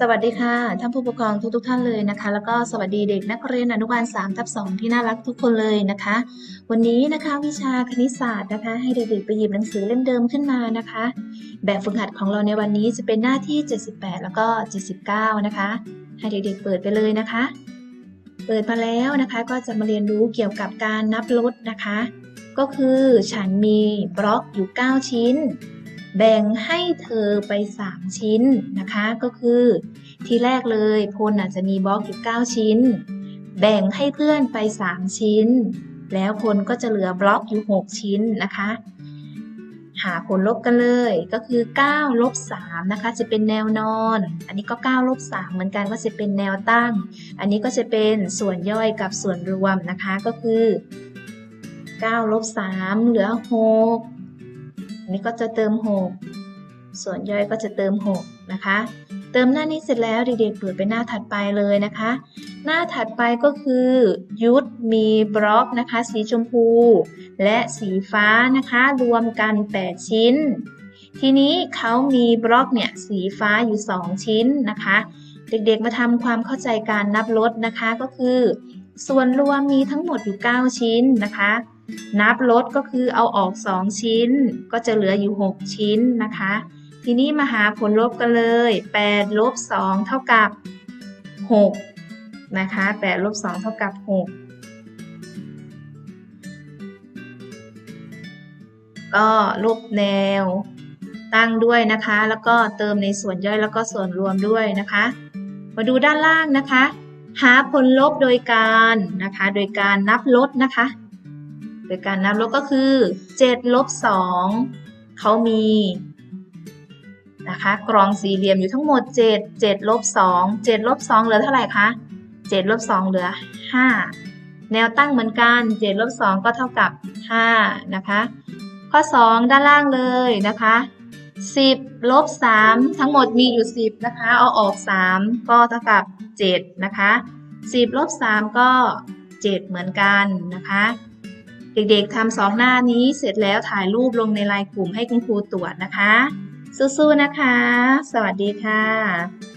สวัสดีค่ะท่านผู้ปกครองทุกๆท่านเลยนะคะ แล้วก็สวัสดีเด็กนักเรียนอนุบาล3ทับ2ที่น่ารักทุกคนเลยนะคะ วันนี้นะคะวิชาคณิตศาสตร์นะคะ ให้เด็กๆไปหยิบหนังสือเล่มเดิมขึ้นมานะคะ แบบฝึกหัดของเราในวันนี้จะเป็นหน้าที่ 78 แล้วก็ 79 นะคะ ให้เด็กๆเปิดไปเลยนะคะ เปิดมาแล้วนะคะก็จะมาเรียนรู้เกี่ยวกับการนับลดนะคะ ก็คือฉันมีบล็อกอยู่ 9 ชิ้น แบ่งให้เธอไป 3 ชิ้นนะคะ ก็คือทีแรกเลยพลอาจจะมีบล็อกอยู่ 9 ชิ้น แบ่งให้เพื่อนไป 3 ชิ้น แล้วพลก็จะเหลือบล็อกอยู่ 6 ชิ้นนะคะ หาผลลบกันเลยก็คือ9ลบ3นะคะ จะเป็นแนวนอน อันนี้ก็9ลบ3เหมือนกันก็จะเป็นแนวตั้ง อันนี้ก็จะเป็นส่วนย่อยกับส่วนรวมนะคะก็คือ9ลบ3เหลือ 6 นี้ก็จะเติม 6 ส่วนย่อยก็จะเติม 6 นะคะ เติมหน้านี้เสร็จแล้วเด็กๆเปิดไปหน้าถัดไปเลยนะคะ หน้าถัดไปก็คือยุทธมีบล็อกนะคะ สีชมพู และสีฟ้านะคะ รวมกัน 8 ชิ้น ทีนี้เขามีบล็อกเนี่ยสีฟ้าอยู่ 2 ชิ้นนะคะ เด็กๆมาทำความเข้าใจการนับลดนะคะก็คือ ส่วนรวมมีทั้งหมดอยู่ 9 ชิ้นนะคะ นับลดก็คือเอาออก 2 ชิ้น ก็จะเหลืออยู่ 6 ชิ้นนะคะ ทีนี้มาหาผลลบกันเลย8ลบ2เท่ากับ 6 นะคะ8ลบ2เท่ากับ 6 ก็ลบแนวตั้งด้วยนะคะ แล้วก็เติมในส่วนย่อยแล้วก็ส่วนรวมด้วยนะคะ มาดูด้านล่างนะคะ หาผลลบโดยการนะคะ โดยการนับลดนะคะ โดยการนับลบก็คือ7ลบ2เขามีนะคะกรองสี่เหลี่ยมอยู่ทั้งหมด 7 7ลบ2 7ลบ2เหลือเท่าไหร่คะ7ลบ2เหลือ 5 แนวตั้งเหมือนกัน7ลบ2ก็เท่ากับ 5 นะคะ ข้อ 2 ด้านล่างเลยนะคะ 10ลบ3ทั้งหมดมีอยู่ 10 นะคะ เอาออก 3 ก็เท่ากับ 7 นะคะ 10ลบ3ก็ 7 เหมือนกันนะคะ เด็กๆทำสองหน้านี้เสร็จแล้วถ่ายรูปลงในไลน์กลุ่มให้คุณครูตรวจนะคะ สู้ๆนะคะ สวัสดีค่ะ